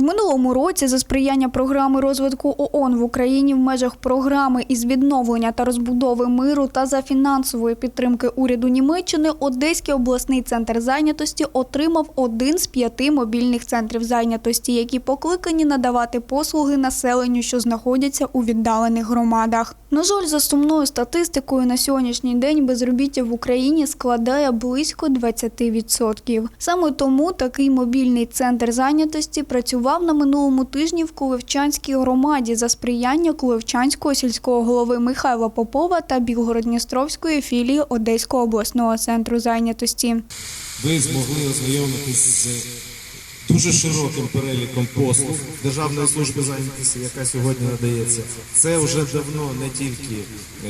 В минулому році за сприяння програми розвитку ООН в Україні в межах програми із відновлення та розбудови миру та за фінансової підтримки уряду Німеччини Одеський обласний центр зайнятості отримав один з п'яти мобільних центрів зайнятості, які покликані надавати послуги населенню, що знаходяться у віддалених громадах. На жаль, за сумною статистикою на сьогоднішній день безробіття в Україні складає близько 20%. Саме тому такий мобільний центр зайнятості працював на минулому тижні в Кулевчанській громаді за сприяння Кулевчанського сільського голови Михайла Попова та Білгородністровської філії Одеського обласного центру зайнятості. ви змогли ознайомитись з дуже широким переліком послуг Державної служби зайнятості, яка сьогодні надається. Це вже давно не тільки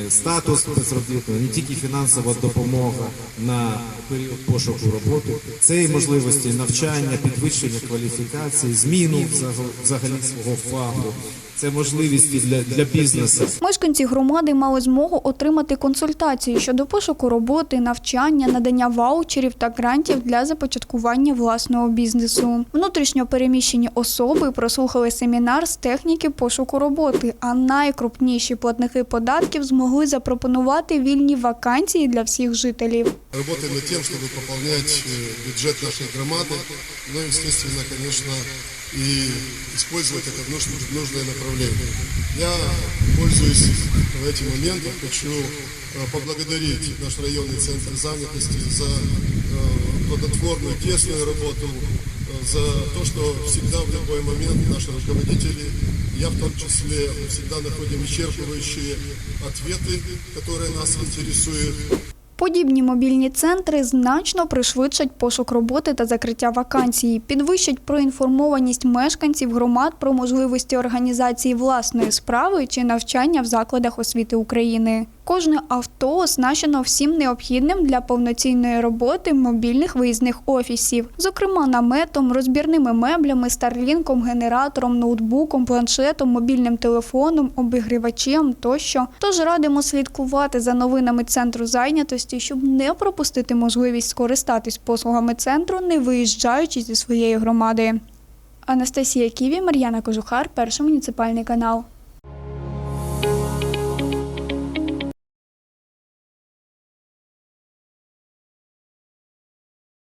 е, статус безробітного, не тільки фінансова допомога на період пошуку роботи, це і можливості навчання, підвищення кваліфікації, зміну взаг- взагалі свого фаху. Це можливості для, для бізнесу. Мешканці громади мали змогу отримати консультації щодо пошуку роботи, навчання, надання ваучерів та грантів для започаткування власного бізнесу. Внутрішньо переміщені особи прослухали семінар з техніки пошуку роботи, а найкрупніші платники податків змогли запропонувати вільні вакансії для всіх жителів. Работаем над тем, чтобы пополнять э, бюджет нашей громады, ну и, естественно, конечно, и использовать это в нуж- в нужное направление. Я, пользуясь этим моментом, хочу э, поблагодарить наш районный центр занятости за э, плодотворную, тесную работу, э, за то, что всегда в любой момент наши руководители, я в том числе, всегда находим исчерпывающие ответы, которые нас интересуют. Подібні мобільні центри значно пришвидшать пошук роботи та закриття вакансій, підвищать проінформованість мешканців громад про можливості організації власної справи чи навчання в закладах освіти України. Кожне авто оснащено всім необхідним для повноцінної роботи мобільних виїзних офісів, зокрема наметом, розбірними меблями, старлінком, генератором, ноутбуком, планшетом, мобільним телефоном, обігрівачем тощо. Тож радимо слідкувати за новинами центру зайнятості, щоб не пропустити можливість скористатись послугами центру, не виїжджаючи зі своєї громади. Анастасія Ківі, Мар'яна Кожухар, перший муніципальний канал.